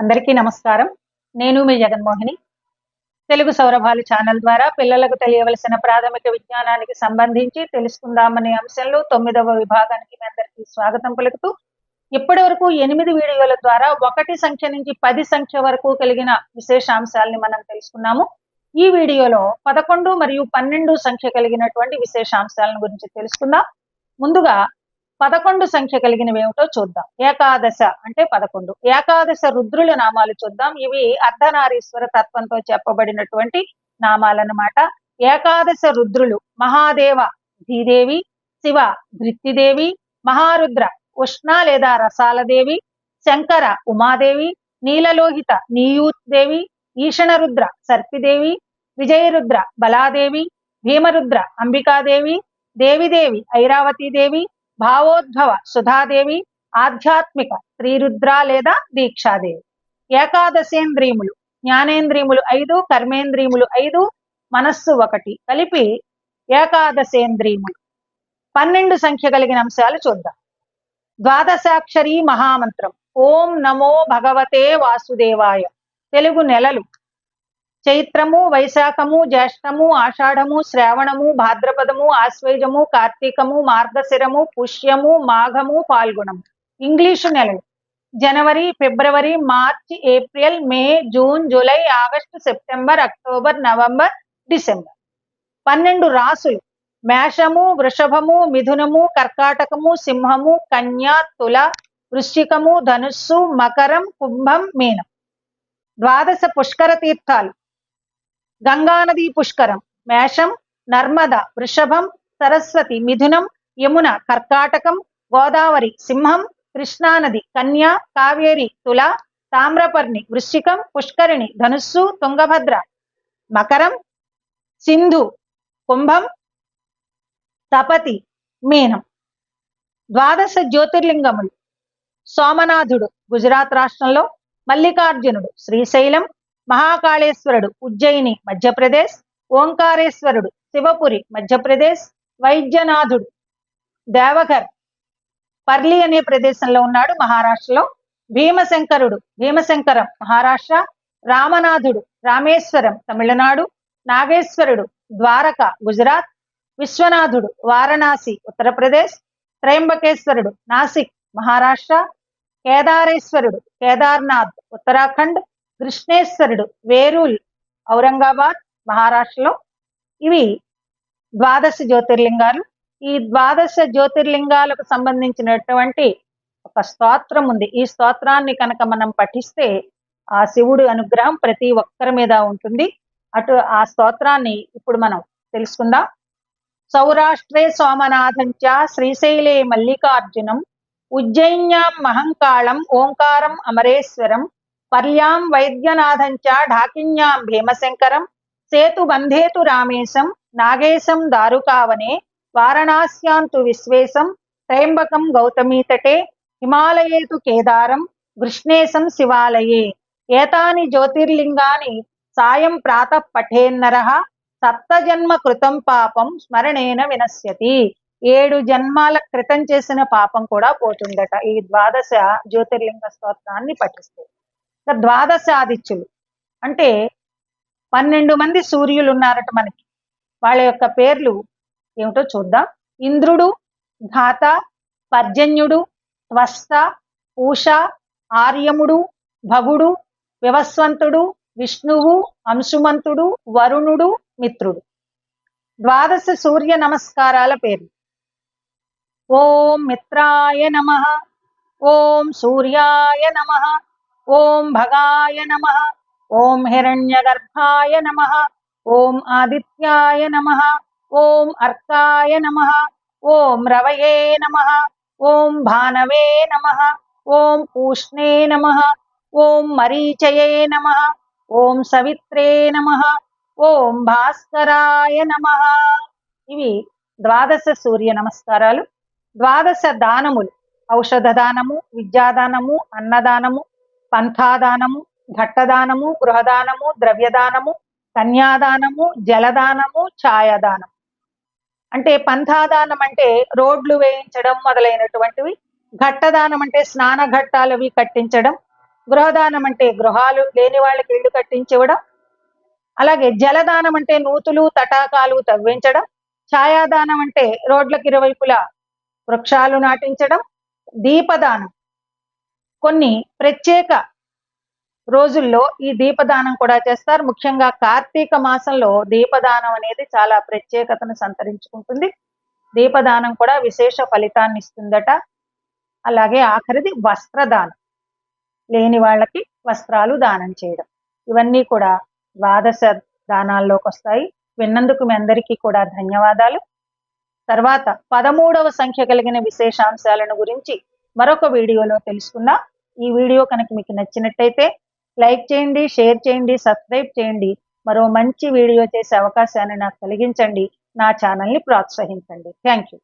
అందరికీ నమస్కారం. నేను మీ జగన్మోహిని. తెలుగు సౌరభాలు ఛానల్ ద్వారా పిల్లలకు తెలియవలసిన ప్రాథమిక విజ్ఞానానికి సంబంధించి తెలుసుకుందామనే అంశంలో తొమ్మిదవ విభాగానికి మీ అందరికీ స్వాగతం పలుకుతూ ఇప్పటి వరకు ఎనిమిది వీడియోల ద్వారా ఒకటి సంఖ్య నుంచి పది సంఖ్య వరకు కలిగిన విశేషాంశాలని మనం తెలుసుకున్నాము. ఈ వీడియోలో పదకొండు మరియు పన్నెండు సంఖ్య కలిగినటువంటి విశేషాంశాలను గురించి తెలుసుకుందాం. ముందుగా పదకొండు సంఖ్య కలిగినవేమిటో చూద్దాం. ఏకాదశ అంటే పదకొండు. ఏకాదశ రుద్రుల నామాలు చూద్దాం. ఇవి అర్ధనారీశ్వర తత్వంతో చెప్పబడినటువంటి నామాలన్నమాట. ఏకాదశ రుద్రులు మహాదేవ ధీదేవి శివ ధృత్తిదేవి మహారుద్ర ఉష్ణ లేదా రసాలదేవి శంకర ఉమాదేవి నీలలోహిత నీయూత్ దేవి ఈషణరుద్ర సర్పిదేవి విజయరుద్ర బలాదేవి భీమరుద్ర అంబికాదేవి దేవిదేవి ఐరావతీదేవి భావోద్భవ సుధాదేవి ఆధ్యాత్మిక శ్రీరుద్ర లేదా దీక్షాదేవి ఏకాదశేంద్రియములు జ్ఞానేంద్రియములు ఐదు కర్మేంద్రియములు ఐదు మనస్సు ఒకటి. కలిపి ఏకాదశేంద్రియములు. పన్నెండు సంఖ్య కలిగిన అంశాలు చూద్దాం. ద్వాదశాక్షరి మహామంత్రం. ఓం నమో భగవతే వాసుదేవాయ. తెలుగు నెలలు. చైత్రము వైశాఖము జ్యేష్ఠము ఆషాఢము శ్రావణము భాద్రపదము ఆశ్వేజము కార్తీకము మార్గశిరము పుష్యము మాఘము పాల్గొనము ఇంగ్లీషు నెలలు జనవరి ఫిబ్రవరి మార్చి April May June July August September October November December. పన్నెండు రాసులు. మేషము వృషభము మిథునము కర్కాటకము సింహము కన్య తుల వృశ్చికము ధనుస్సు మకరం కుంభం మీనం. ద్వాదశ పుష్కర తీర్థాలు. గంగానది పుష్కరం మేషం నర్మద వృషభం సరస్వతి మిథునం యమున కర్కాటకం గోదావరి సింహం కృష్ణానది కన్య కావేరి తుల తామ్రపర్ణి వృశ్చికం పుష్కరిణి ధనుస్సు తుంగభద్ర మకరం సింధు కుంభం తపతి మీనం. ద్వాదశ జ్యోతిర్లింగములు. సోమనాథుడు గుజరాత్ రాష్ట్రంలో మల్లికార్జునుడు శ్రీశైలం మహాకాళేశ్వరుడు ఉజ్జయిని మధ్యప్రదేశ్ ఓంకారేశ్వరుడు శివపురి మధ్యప్రదేశ్ వైద్యనాథుడు దేవఘర్ పర్లి అనే ప్రదేశంలో ఉన్నాడు మహారాష్ట్రలో భీమశంకరుడు భీమశంకరం మహారాష్ట్ర రామనాథుడు రామేశ్వరం తమిళనాడు నాగేశ్వరుడు ద్వారక గుజరాత్ విశ్వనాథుడు వారణాసి ఉత్తరప్రదేశ్ త్రయంబకేశ్వరుడు నాసిక్ మహారాష్ట్ర కేదారేశ్వరుడు కేదార్నాథ్ ఉత్తరాఖండ్ కృష్ణేశ్వరుడు వేరూల్ ఔరంగాబాద్ మహారాష్ట్రలో. ఇవి ద్వాదశ జ్యోతిర్లింగాలు. ఈ ద్వాదశ జ్యోతిర్లింగాలకు సంబంధించినటువంటి ఒక స్తోత్రం ఉంది. ఈ స్తోత్రాన్ని కనుక మనం పఠిస్తే ఆ శివుడు అనుగ్రహం ప్రతి ఒక్కరి మీద ఉంటుంది. అటు ఆ స్తోత్రాన్ని ఇప్పుడు మనం తెలుసుకుందాం. సౌరాష్ట్రే సోమనాథంచ శ్రీశైలే మల్లికార్జునం ఉజ్జయిన్యాం మహంకాళం ఓంకారం అమరేశ్వరం పర్యాం వైద్యనాథంచ ఢాకిన్యాం భీమశంకరం సేతుబంధేతు రామేశం నాగేశం దారుకావనే వారణాస్యాంతు విశ్వేశం త్రయంబకం గౌతమీతటే హిమాలయేతు కేదారం కృష్ణేశం శివాలయే. ఏతాని జ్యోతిర్లింగాని సాయం ప్రాత పఠేన్నర సప్తజన్మ కృతం పాపం స్మరణేన వినశ్యతి. ఏడు జన్మాల క్రితం చేసిన పాపం కూడా పోతుందట. ఈ ద్వాదశ జ్యోతిర్లింగ స్తోత్రాన్ని పఠిస్తే. ద్వాదశ ఆదిత్యులు అంటే పన్నెండు మంది సూర్యులు ఉన్నారట మనకి. వాళ్ళ యొక్క పేర్లు ఏమిటో చూద్దాం. ఇంద్రుడు ఘాత పర్జన్యుడు త్వస్త పూష ఆర్యముడు భగుడు వివస్వంతుడు విష్ణువు అంశుమంతుడు వరుణుడు మిత్రుడు. ద్వాదశ సూర్య నమస్కారాల పేర్లు. ఓం మిత్రాయ నమ. ఓం సూర్యాయ నమ. ఓం భగాయ నమ ఓం హిరణ్యగర్భాయ నమ ఓం ఆదిత్యాయ నమ ఓం అర్కాయ నమ ఓం రవయే నమ ఓం భానవే నమ ఓం పూష్ణే నమ ఓం మరీచయే నమ ఓం సవిత్రే నమ ఓం భాస్కరాయ నమ. ఇవి ద్వాదశ సూర్య నమస్కారాలు. ద్వాదశ దానములు ఔషధ దానము విద్యాదానము అన్నదానము పంథాదానము ఘట్టదానము గృహదానము ద్రవ్యదానము కన్యాదానము జలదానము ఛాయాదానం. అంటే పంథాదానం అంటే రోడ్లు వేయించడం మొదలైనటువంటివి ఘట్టదానం అంటే స్నాన ఘట్టాలు అవి కట్టించడం గృహదానం అంటే గృహాలు లేని వాళ్ళకి ఇళ్ళు కట్టించివ్వడం అలాగే జలదానం అంటే నూతులు తటాకాలు తవ్వించడం ఛాయాదానం అంటే రోడ్లకు ఇరువైపులా వృక్షాలు నాటించడం దీపదానం. కొన్ని ప్రత్యేక రోజుల్లో ఈ దీపదానం కూడా చేస్తారు. ముఖ్యంగా కార్తీక మాసంలో దీపదానం అనేది చాలా ప్రత్యేకతను సంతరించుకుంటుంది. దీపదానం కూడా విశేష ఫలితాన్ని ఇస్తుందట. అలాగే ఆఖరిది వస్త్రదానం. లేని వాళ్ళకి వస్త్రాలు దానం చేయడం. ఇవన్నీ కూడా ద్వాదశ దానాల్లోకి వస్తాయి. విన్నందుకు మీ అందరికీ కూడా ధన్యవాదాలు. తర్వాత పదమూడవ సంఖ్య కలిగిన విశేషాంశాలను గురించి మరొక వీడియోలో తెలుసుకుందాం. ఈ వీడియో కనుక మీకు నచ్చినట్టయితే లైక్ చేయండి షేర్ చేయండి సబ్స్క్రైబ్ చేయండి. మరో మంచి వీడియో చేసే అవకాశాన్ని నాకు కలిగించండి. నా ఛానల్ని ప్రోత్సహించండి. Thank you.